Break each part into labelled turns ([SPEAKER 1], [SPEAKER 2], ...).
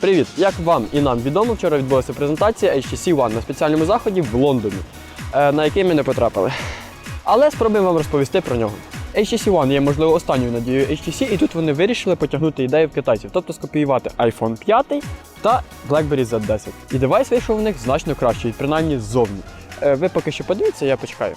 [SPEAKER 1] Привіт! Як вам і нам відомо, вчора відбулася презентація HTC One на спеціальному заході в Лондоні, е, на який ми не потрапили. Але спробуємо вам розповісти про нього. HTC One є, можливо, останньою надією HTC, і тут вони вирішили потягнути ідею в китайців, тобто скопіювати iPhone 5 та BlackBerry Z10. І девайс вийшов у них значно кращий, принаймні ззовні. Е, Ви поки що подивіться, я почекаю.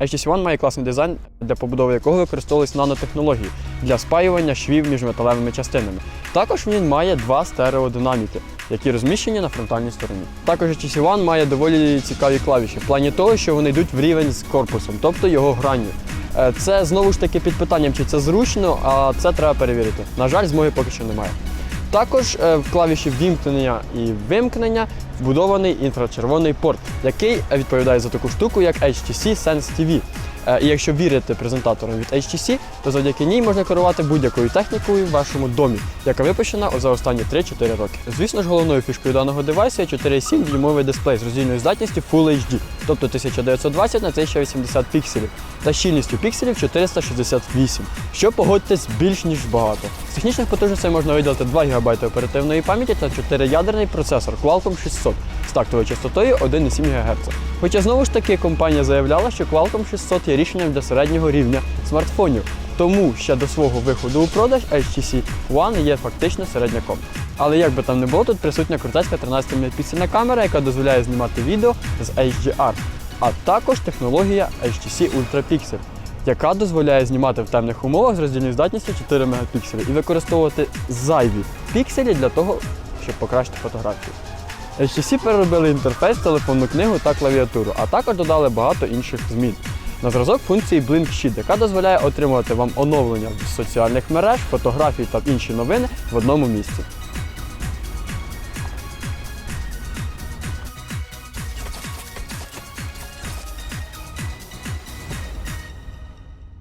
[SPEAKER 1] HTC One має класний дизайн, для побудови якого використовувались нанотехнології для спаювання швів між металевими частинами. Також він має два стереодинаміки, які розміщені на фронтальній стороні. Також HTC One має доволі цікаві клавіші в плані того, що вони йдуть в рівень з корпусом, тобто його гранню. Е, Це знову ж таки під питанням, чи це зручно, а це треба перевірити. На жаль, змоги поки що немає. Також е, в клавіші вімкнення і вимкнення вбудований інфрачервоний порт, який е, відповідає за таку штуку, як HTC Sense TV. Е, І якщо вірити презентаторам від HTC, то завдяки ній можна керувати будь-якою технікою в вашому домі, яка випущена за останні 3-4 роки. Звісно ж, головною фішкою даного девайсу є 4,7 дюймовий дисплей з роздільною здатністю Full HD, тобто 1920 на 1080 пікселів, та щільністю пікселів 468, що погодьтесь більш ніж багато. З технічних потужностей можна виділити 2 ГБ оперативної пам'яті та 4-ядерний процесор Qualcomm 600 з тактовою частотою 1,7 ГГц. Хоча знову ж таки компанія заявляла, що Qualcomm 600 є рішенням для середнього рівня смартфонів. Тому ще до свого виходу у продаж HTC One є фактично середняком. Але як би там не було, тут присутня крутецька 13 мегапіксельна камера, яка дозволяє знімати відео з HDR, а також технологія HTC Ultra Pixel, яка дозволяє знімати в темних умовах з роздільною здатністю 4 мегапікселі і використовувати зайві пікселі для того, щоб покращити фотографію. HTC переробили інтерфейс, телефонну книгу та клавіатуру, а також додали багато інших змін. На зразок функції Blink Sheet, яка дозволяє отримувати вам оновлення з соціальних мереж, фотографій та інші новини в одному місці.